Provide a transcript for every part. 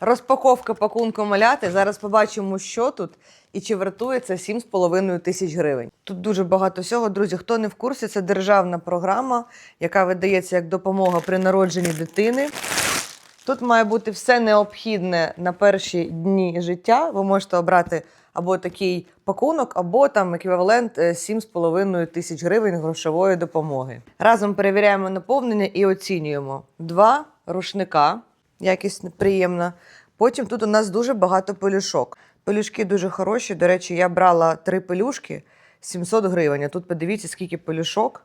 Розпаковка пакунку маляти. Зараз побачимо, що тут і чи вартує це 7,5 тисяч гривень. Тут дуже багато всього. Друзі, хто не в курсі, це державна програма, яка видається як допомога при народженні дитини. Тут має бути все необхідне на перші дні життя. Ви можете обрати або такий пакунок, або там еквівалент е, 7,5 тисяч гривень грошової допомоги. Разом перевіряємо наповнення і оцінюємо. Два рушника, якість приємна. Потім тут у нас дуже багато пелюшок. Пелюшки дуже хороші. До речі, я брала три пелюшки 700 гривень. А тут подивіться, скільки пелюшок.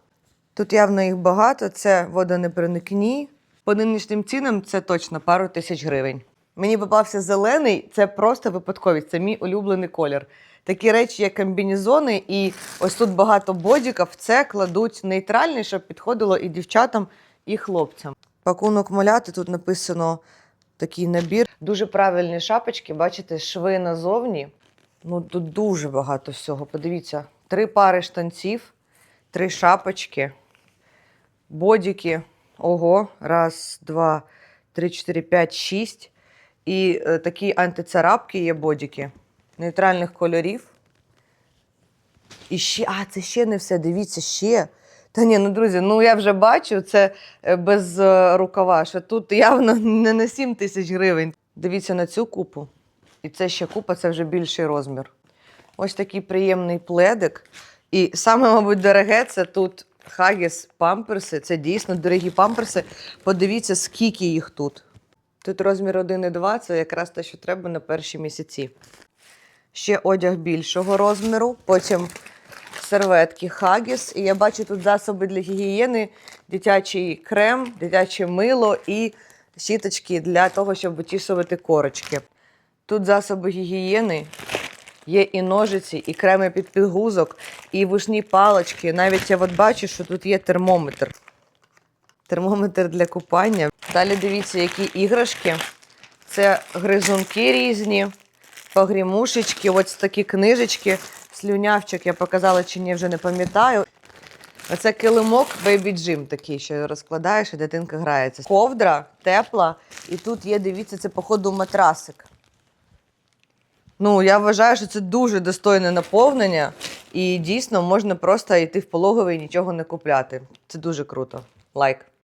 Тут явно їх багато. Це водонепроникні. По нинішнім цінам це точно пару тисяч гривень. Мені попався зелений, це просто випадковість, це мій улюблений колір. Такі речі, як комбінезони, і ось тут багато бодіків, це кладуть нейтральний, щоб підходило і дівчатам, і хлопцям. Пакунок маляти тут написано такий набір. Дуже правильні шапочки, бачите, шви назовні. Ну тут дуже багато всього. Подивіться, три пари штанців, три шапочки, бодіки. Ого, раз, два, три, чотири, п'ять, шість. І е, такі антицарапки є бодіки нейтральних кольорів. І ще, а, це ще не все. Дивіться, ще. Та ні, ну друзі, ну я вже бачу, це е, без е, рукава, що тут явно не на 7 тисяч гривень. Дивіться на цю купу. І це ще купа, це вже більший розмір. Ось такий приємний пледик. І саме, мабуть, дороге це тут Хагіс памперси. Це дійсно дорогі памперси. Подивіться, скільки їх тут. Тут розмір 1 і 2 це якраз те, що треба на перші місяці. Ще одяг більшого розміру, потім серветки Хагіс. І я бачу тут засоби для гігієни, дитячий крем, дитяче мило і щіточки для того, щоб вичісувати корочки. Тут засоби гігієни, є і ножиці, і креми під підгузок, і вушні палочки. Навіть я от бачу, що тут є термометр. Термометр для купання. Далі дивіться, які іграшки. Це гризунки різні, погрімушечки, ось такі книжечки, слюнявчик я показала чи ні, вже не пам'ятаю. Оце килимок Baby Jim такий, що розкладаєш і дитинка грається. Ковдра тепла, і тут є, дивіться, це, походу, матрасик. Ну, я вважаю, що це дуже достойне наповнення, і дійсно можна просто йти в пологовий і нічого не купляти. Це дуже круто. Лайк.